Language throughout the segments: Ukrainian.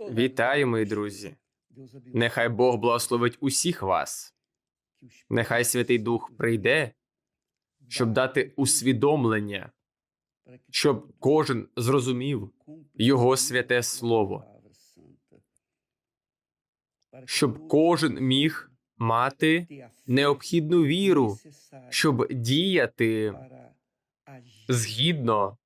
Вітаю, мої друзі. Нехай Бог благословить усіх вас. Нехай Святий Дух прийде, щоб дати усвідомлення, щоб кожен зрозумів Його святе слово, щоб кожен міг мати необхідну віру, щоб діяти згідно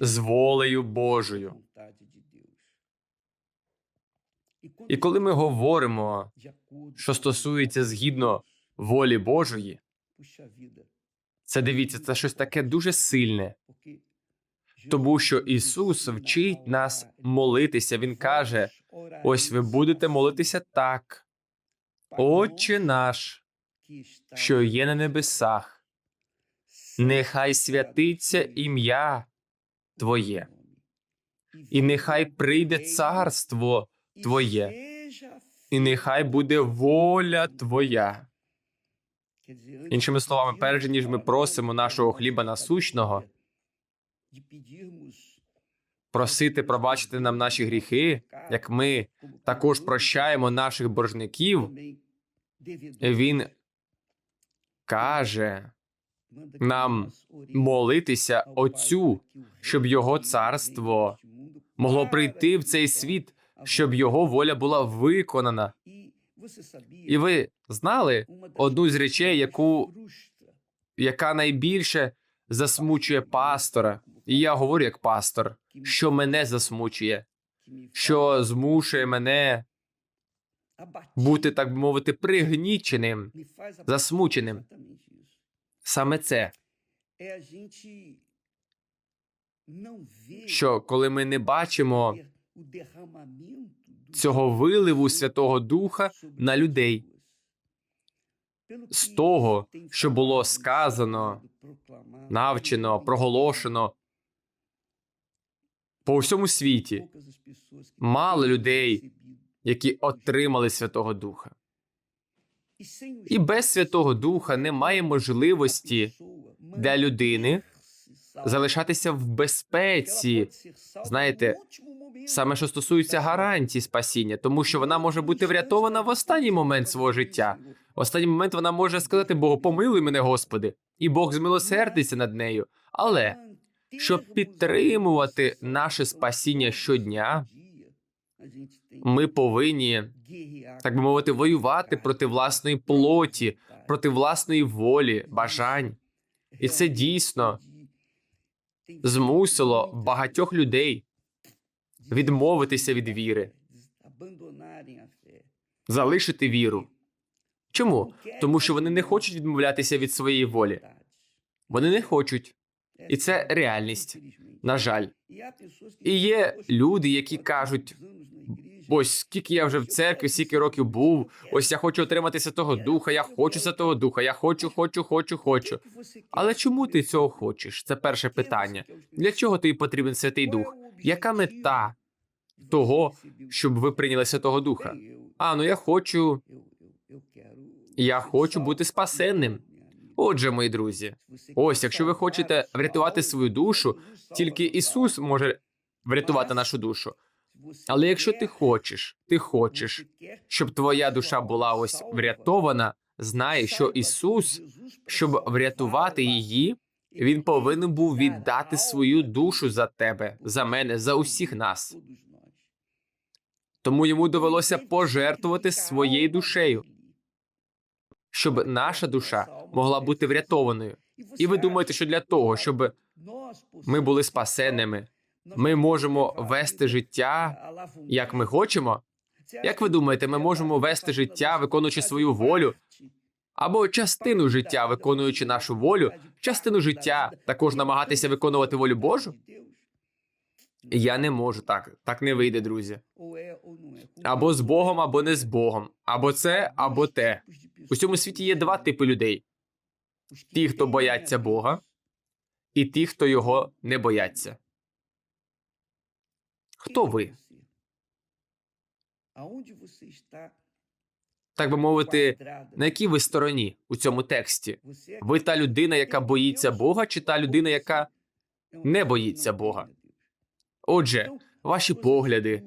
з волею Божою. І коли ми говоримо, що стосується згідно волі Божої, це дивіться, це щось таке дуже сильне, тому що Ісус вчить нас молитися. Він каже: ось ви будете молитися так, Отче наш, що є на небесах, нехай святиться ім'я Твоє, і нехай прийде царство Твоє, і нехай буде воля Твоя. Іншими словами, перш ніж ми просимо нашого хліба насущного, просити пробачити нам наші гріхи, як ми також прощаємо наших боржників, він каже нам молитися Отцю, щоб його царство могло прийти в цей світ, щоб його воля була виконана. І ви знали одну з речей, яку яка найбільше засмучує пастора, і я говорю як пастор, що мене засмучує, що змушує мене бути, так би мовити, пригніченим, засмученим. Саме це, що коли ми не бачимо цього виливу Святого Духа на людей, з того, що було сказано, навчено, проголошено по всьому світі, мало людей, які отримали Святого Духа. І без Святого Духа немає можливості для людини залишатися в безпеці. Знаєте, саме що стосується гарантій спасіння, тому що вона може бути врятована в останній момент свого життя. В останній момент вона може сказати Богу, помилуй мене, Господи, і Бог змилосердиться над нею. Але щоб підтримувати наше спасіння щодня, ми повинні, так би мовити, воювати проти власної плоті, проти власної волі, бажань. І це дійсно змусило багатьох людей відмовитися від віри, залишити віру. Чому? Тому що вони не хочуть відмовлятися від своєї волі. Вони не хочуть, і це реальність. На жаль, і є люди, які кажуть: ось скільки я вже в церкві, скільки років був. Ось я хочу отримати Святого Духа, я хочу Святого Духа, я хочу, хочу, хочу, хочу. Але чому ти цього хочеш? Це перше питання. Для чого тобі потрібен Святий Дух? Яка мета того, щоб ви прийняли Святого Духа? А ну я хочу, я хочу бути спасенним. Отже, мої друзі, ось якщо ви хочете врятувати свою душу, тільки Ісус може врятувати нашу душу. Але якщо ти хочеш, ти хочеш, щоб твоя душа була ось врятована, знай, що Ісус, щоб врятувати її, Він повинен був віддати свою душу за тебе, за мене, за усіх нас. Тому йому довелося пожертвувати своєю душею, щоб наша душа могла бути врятованою. І ви думаєте, що для того, щоб ми були спасенними, ми можемо вести життя, як ми хочемо? Як ви думаєте, ми можемо вести життя, виконуючи свою волю, або частину життя, виконуючи нашу волю, частину життя також намагатися виконувати волю Божу? Я не можу так. Так не вийде, друзі. Або з Богом, або не з Богом. Або це, або те. У цьому світі є два типи людей: ті, хто бояться Бога, і ті, хто його не бояться. Хто ви? Так би мовити, на якій ви стороні у цьому тексті? Ви та людина, яка боїться Бога, чи та людина, яка не боїться Бога? Отже, ваші погляди,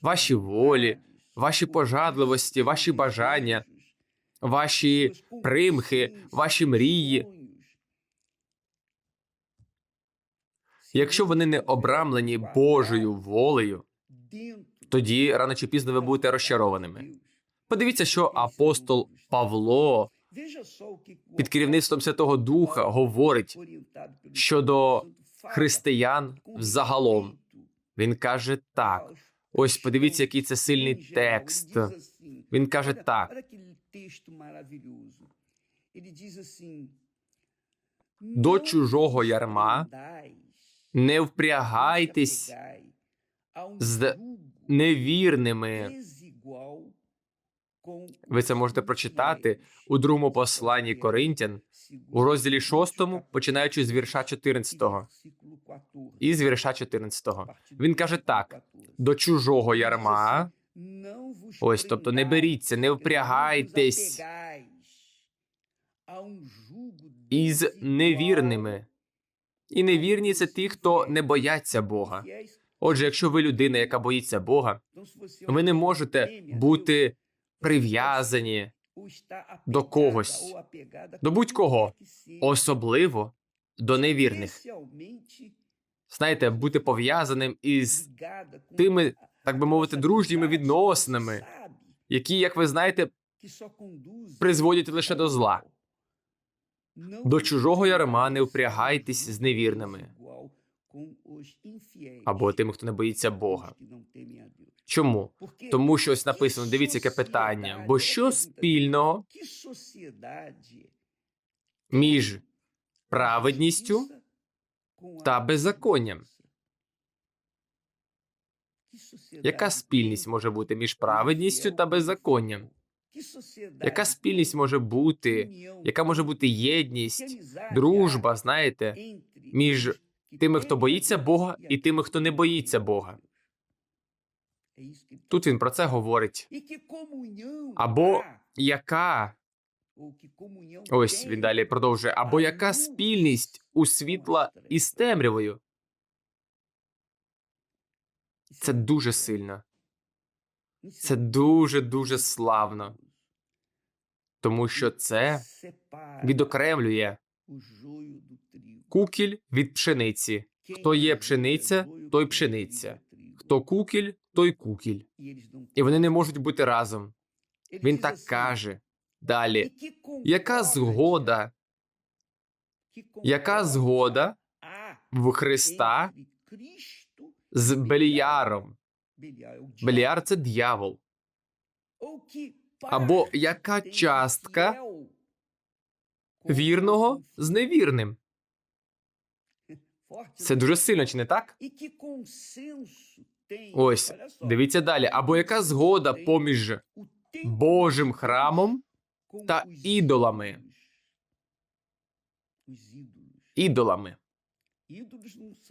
ваші волі, ваші пожадливості, ваші бажання, ваші примхи, ваші мрії. Якщо вони не обрамлені Божою волею, тоді рано чи пізно ви будете розчарованими. Подивіться, що апостол Павло під керівництвом Святого Духа говорить щодо християн взагалом. Він каже так. Ось подивіться, який це сильний текст. Він каже так: До чужого ярма не впрягайтесь з невірними. Ви це можете прочитати у другому посланні Коринтян у розділі 6, починаючи з вірша 14 і з вірша 14. Він каже так: до чужого ярма, ось тобто не беріться, не впрягайтесь із невірними. І невірні це ті, хто не бояться Бога. Отже, якщо ви людина, яка боїться Бога, ви не можете бути прив'язані до когось, до будь-кого, особливо до невірних. Знаєте, бути пов'язаним із тими, так би мовити, дружніми відносинами, які, як ви знаєте, призводять лише до зла. До чужого ярма не впрягайтесь з невірними або тими, хто не боїться Бога. Чому? Тому що ось написано, дивіться, яке питання. Бо що спільного між праведністю та беззаконням? Яка спільність може бути між праведністю та беззаконням? Яка спільність може бути? Яка може бути єдність, дружба, знаєте, між тими, хто боїться Бога, і тими, хто не боїться Бога? Тут він про це говорить. Або яка ось він далі продовжує, або яка спільність у світла із темрявою? Це дуже сильно. Це дуже дуже славно, тому що це відокремлює кукіль від пшениці. Хто є пшениця, той пшениця. Хто кукіль, той кукіль. І вони не можуть бути разом. Він так каже. Далі. Яка згода? Яка згода в Христа з Беліяром? Беліар це дьявол. Або яка частка вірного з невірним? Це дуже сильно, чи не так? Ось, дивіться далі. Або яка згода поміж Божим храмом та ідолами? Ідолами.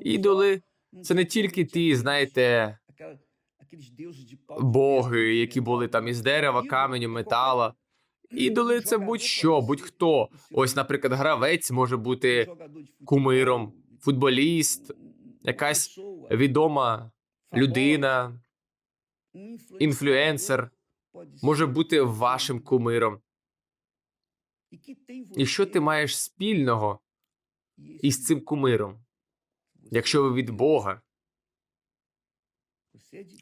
Ідоли це не тільки ті, знаєте, боги, які були там із дерева, каменю, метала. Ідоли це будь-що, будь-хто. Ось, наприклад, гравець може бути кумиром, футболіст, якась відома людина, інфлюенсер може бути вашим кумиром. І що ти маєш спільного із цим кумиром? Якщо ви від Бога,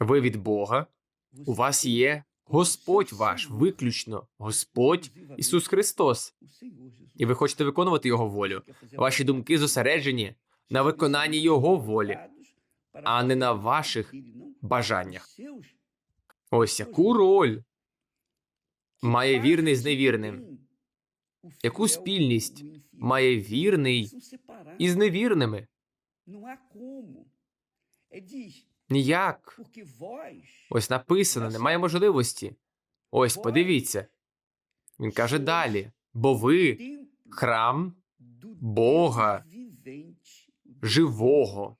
ви від Бога, у вас є Господь ваш, виключно Господь Ісус Христос, і ви хочете виконувати Його волю. Ваші думки зосереджені на виконанні Його волі, а не на ваших бажаннях. Ось яку роль має вірний з невірним? Яку спільність має вірний із невірними? Ніяк. Ось написано, немає можливості. Ось, подивіться. Він каже далі: бо ви храм Бога живого.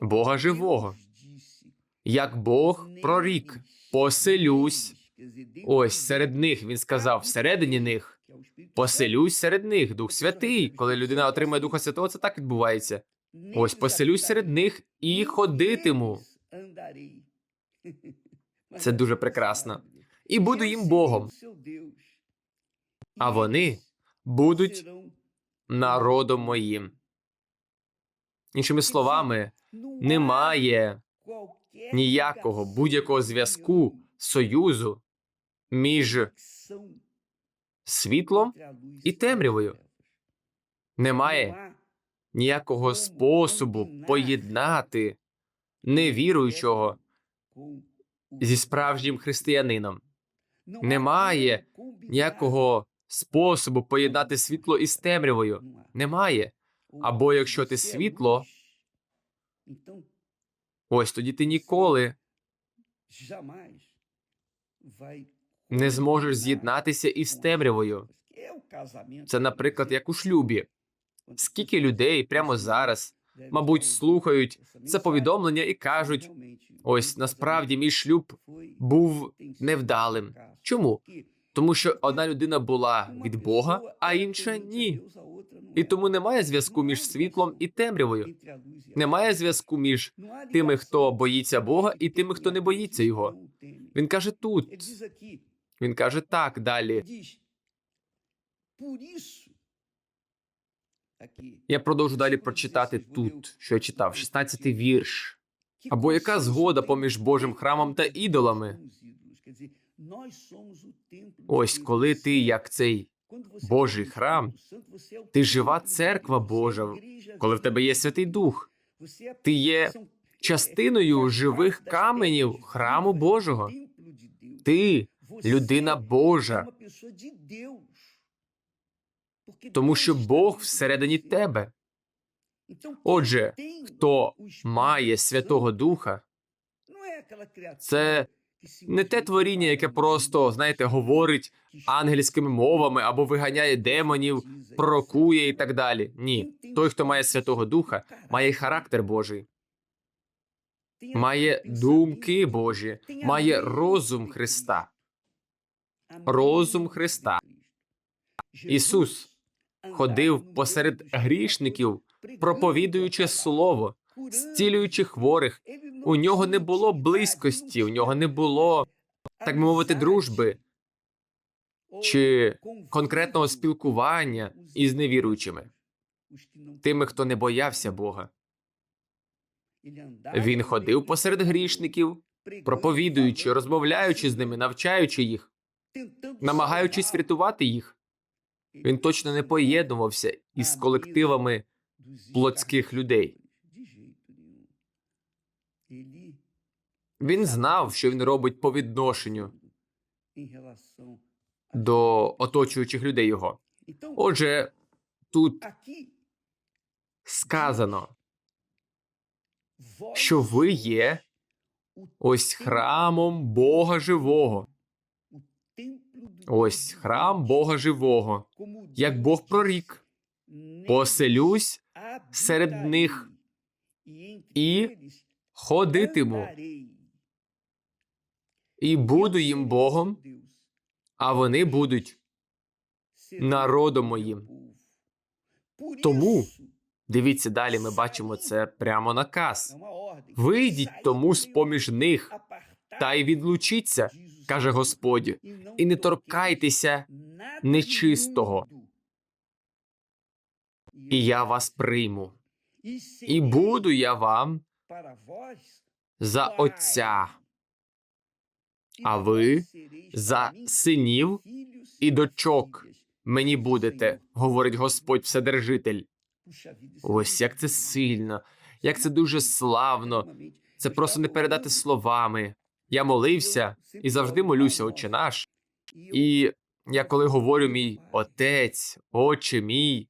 Бога живого. Як Бог прорік, поселюсь. Ось серед них він сказав, всередині них поселюсь серед них, Дух Святий. Коли людина отримує Духа Святого, це так відбувається. Ось поселюсь серед них і ходитиму. Це дуже прекрасно. І буду їм Богом, а вони будуть народом моїм. Іншими словами, немає ніякого будь-якого зв'язку, союзу між світлом і темрявою. Немає ніякого способу поєднати невіруючого зі справжнім християнином. Немає ніякого способу поєднати світло із темрявою. Немає. Або якщо ти світло, ось тоді ти ніколи не зможеш з'єднатися із темрявою. Це, наприклад, як у шлюбі. Скільки людей прямо зараз, мабуть, слухають це повідомлення і кажуть: ось насправді мій шлюб був невдалим. Чому? Тому що одна людина була від Бога, а інша ні. І тому немає зв'язку між світлом і темрявою. Немає зв'язку між тими, хто боїться Бога, і тими, хто не боїться його. Він каже тут. Він каже так далі. Я продовжу далі прочитати тут, що я читав, 16-й вірш. Або яка згода поміж Божим храмом та ідолами? Ось коли ти, як цей Божий храм, ти жива церква Божа, коли в тебе є Святий Дух, ти є частиною живих каменів храму Божого. Ти людина Божа, тому що Бог всередині тебе. Отже, хто має Святого Духа, це не те творіння, яке просто, знаєте, говорить ангельськими мовами або виганяє демонів, пророкує і так далі. Ні, той, хто має Святого Духа, має характер Божий, має думки Божі, має розум Христа. Розум Христа. Ісус ходив посеред грішників, проповідуючи слово, зцілюючи хворих. У нього не було близькості, у нього не було, так би мовити, дружби чи конкретного спілкування із невіруючими, тими, хто не боявся Бога. Він ходив посеред грішників, проповідуючи, розмовляючи з ними, навчаючи їх, намагаючись врятувати їх. Він точно не поєднувався із колективами плотських людей. Він знав, що він робить по відношенню до оточуючих людей його. Отже, тут сказано, що ви є ось храмом Бога живого. Ось храм Бога живого, як Бог прорік. Поселюсь серед них і ходитиму, і буду їм Богом, а вони будуть народом моїм. Тому, дивіться далі, ми бачимо це прямо наказ. Вийдіть тому з поміж них та й відлучіться, каже Господь, і не торкайтеся нечистого, і я вас прийму. І буду я вам за отця, а ви за синів і дочок мені будете, говорить Господь Вседержитель. Ось як це сильно, як це дуже славно. Це просто не передати словами. Я молився і завжди молюся, Отче наш. І я коли говорю мій отець, отче мій,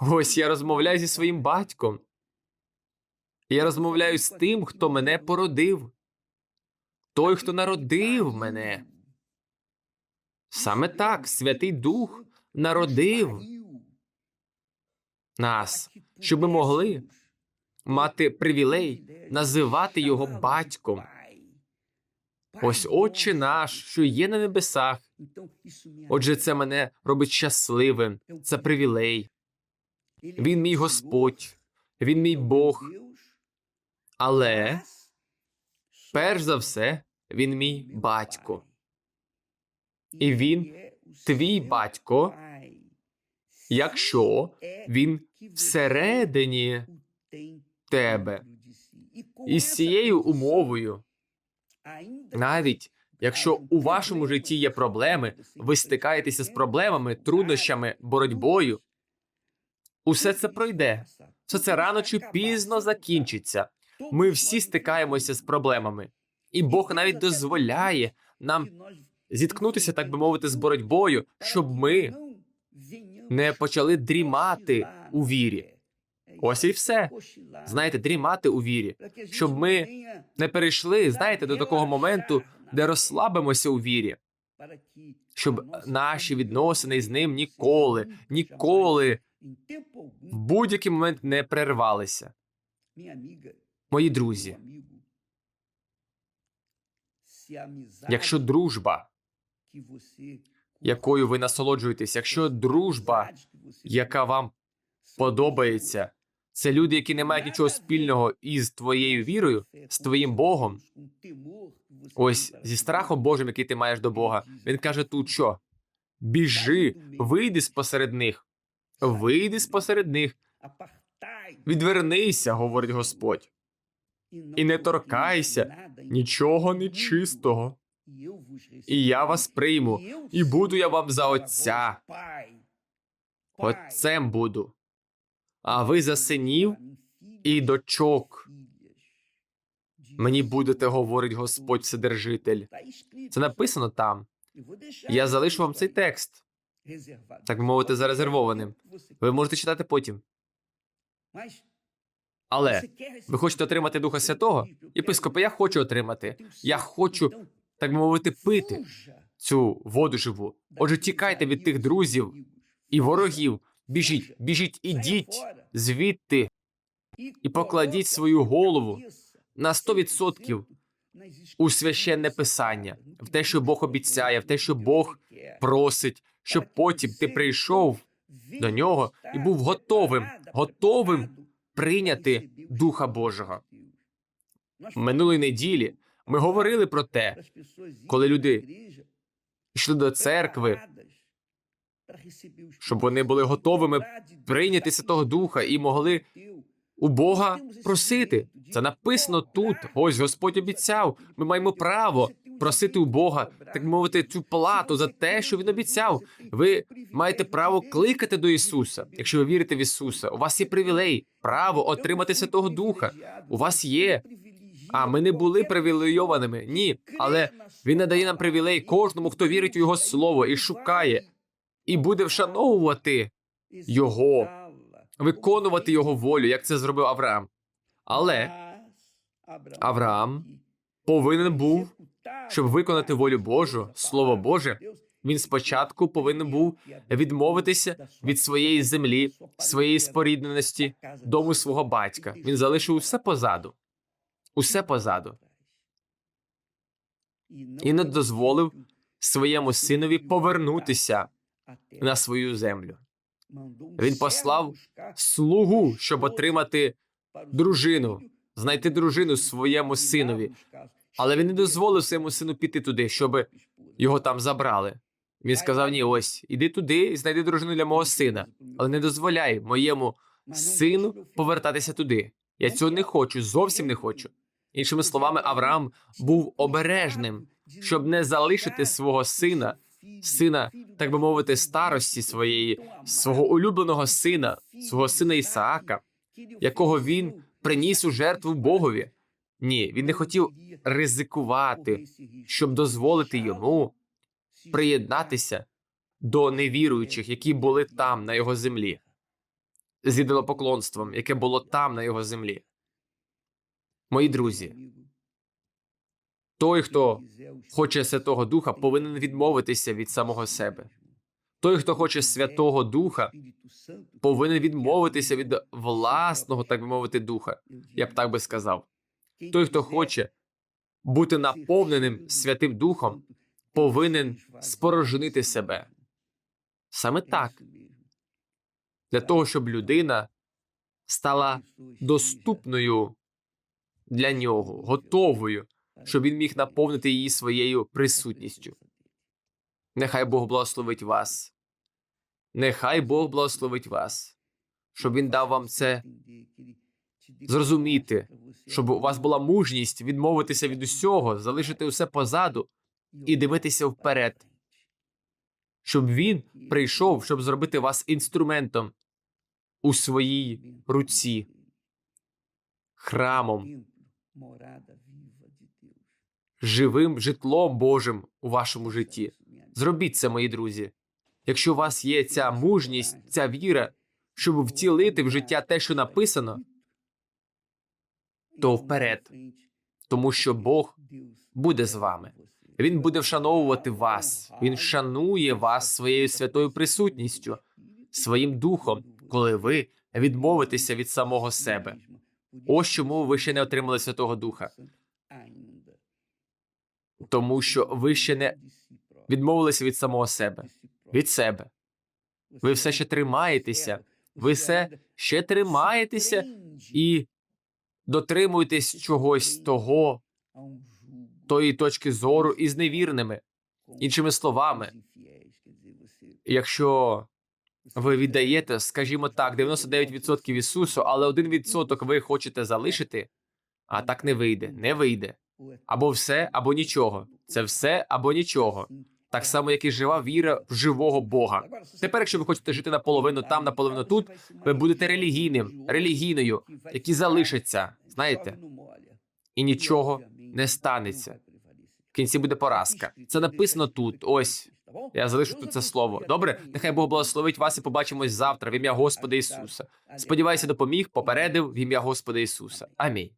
ось я розмовляю зі своїм батьком. Я розмовляю з тим, хто мене породив, той, хто народив мене. Саме так Святий Дух народив нас, щоб ми могли мати привілей називати його батьком. Ось Отче наш, що є на небесах. Отже, це мене робить щасливим. Це привілей. Він мій Господь. Він мій Бог, але перш за все, він мій батько. І він твій батько, якщо він всередині тебе. І з цією умовою, навіть якщо у вашому житті є проблеми, ви стикаєтеся з проблемами, труднощами, боротьбою, усе це пройде. Все це рано чи пізно закінчиться. Ми всі стикаємося з проблемами, і Бог навіть дозволяє нам зіткнутися, так би мовити, з боротьбою, щоб ми не почали дрімати у вірі. Ось і все. Знаєте, дрімати у вірі, щоб ми не перейшли, знаєте, до такого моменту, де розслабимося у вірі, щоб наші відносини з ним ніколи, ніколи в будь-який момент не перервалися. Мої друзі, якщо дружба, якою ви насолоджуєтесь, якщо дружба, яка вам подобається, це люди, які не мають нічого спільного із твоєю вірою, з твоїм Богом, ось зі страхом Божим, який ти маєш до Бога. Він каже тут що? Біжи, вийди спосеред них, вийди спосеред них, відвернися, говорить Господь, і не торкайся нічого нечистого. І я вас прийму, і буду я вам за отця. Отцем буду. А ви за синів і дочок. Мені будете, говорить Господь Вседержитель. Це написано там. Я залишу вам цей текст, так би мовити, зарезервованим. Ви можете читати потім. Але ви хочете отримати Духа Святого? Єпископе, я хочу отримати. Я хочу, так мовити, пити цю воду живу. Отже, тікайте від тих друзів і ворогів. Біжіть, біжіть, ідіть звідти і покладіть свою голову на 100% у священне писання, в те, що Бог обіцяє, в те, що Бог просить, щоб потім ти прийшов до нього і був готовим, готовим прийняти Духа Божого. Минулої неділі ми говорили про те, коли люди йшли до церкви, щоб вони були готовими прийняти Святого Духа і могли у Бога просити. Це написано тут. Ось Господь обіцяв. Ми маємо право просити у Бога, так мовити, цю плату за те, що він обіцяв. Ви маєте право кликати до Ісуса, якщо ви вірите в Ісуса. У вас є привілей, право отримати Святого Духа. У вас є. А ми не були привілейованими. Ні, але він надає нам привілей кожному, хто вірить у його слово і шукає, і буде вшановувати його, виконувати його волю, як це зробив Авраам. Але Авраам повинен був, щоб виконати волю Божу, слово Боже. Він спочатку повинен був відмовитися від своєї землі, своєї спорідненості, дому свого батька. Він залишив усе позаду, усе позаду, і не дозволив своєму синові повернутися на свою землю. Він послав слугу, щоб отримати дружину, знайти дружину своєму синові. Але він не дозволив своєму сину піти туди, щоб його там забрали. Він сказав: Ні, ось іди туди і знайди дружину для мого сина, але не дозволяй моєму сину повертатися туди. Я цього не хочу, зовсім не хочу. Іншими словами, Авраам був обережним, щоб не залишити свого сина, сина, так би мовити, старості своєї, свого улюбленого сина, свого сина Ісаака, якого він приніс у жертву Богові. Ні, він не хотів ризикувати, щоб дозволити йому приєднатися до невіруючих, які були там на його землі, з ідолопоклонством, яке було там на його землі. Мої друзі, той, хто хоче Святого Духа, повинен відмовитися від самого себе. Той, хто хоче Святого Духа, повинен відмовитися від власного, так би мовити, духа. Я б так би сказав. Той, хто хоче бути наповненим Святим Духом, повинен спорожнити себе. Саме так, для того, щоб людина стала доступною для нього, готовою, щоб він міг наповнити її своєю присутністю. Нехай Бог благословить вас. Нехай Бог благословить вас, щоб він дав вам це зрозуміти, щоб у вас була мужність відмовитися від усього, залишити усе позаду і дивитися вперед, щоб він прийшов, щоб зробити вас інструментом у своїй руці, храмом, живим житлом Божим у вашому житті. Зробіть це, мої друзі. Якщо у вас є ця мужність, ця віра, щоб втілити в життя те, що написано, то вперед, тому що Бог буде з вами. Він буде вшановувати вас. Він шанує вас своєю святою присутністю, своїм духом, коли ви відмовитеся від самого себе. Ось чому ви ще не отримали Святого Духа, тому що ви ще не відмовилися від самого себе, від себе. Ви все ще тримаєтеся, ви все ще тримаєтеся і дотримуєтесь чогось того, тої точки зору із невірними. Іншими словами, якщо ви віддаєте, скажімо так, 99% Ісусу, але 1% ви хочете залишити, а так не вийде, не вийде. Або все, або нічого. Це все або нічого. Так само, як і жива віра в живого Бога. Тепер, якщо ви хочете жити наполовину там, наполовину тут, ви будете релігійним, релігійною, які залишаться, знаєте, і нічого не станеться. В кінці буде поразка. Це написано тут. Ось я залишу тут це слово. Добре, нехай Бог благословить вас і побачимось завтра в ім'я Господа Ісуса. Сподіваюся, допоміг, попередив в ім'я Господа Ісуса. Амінь.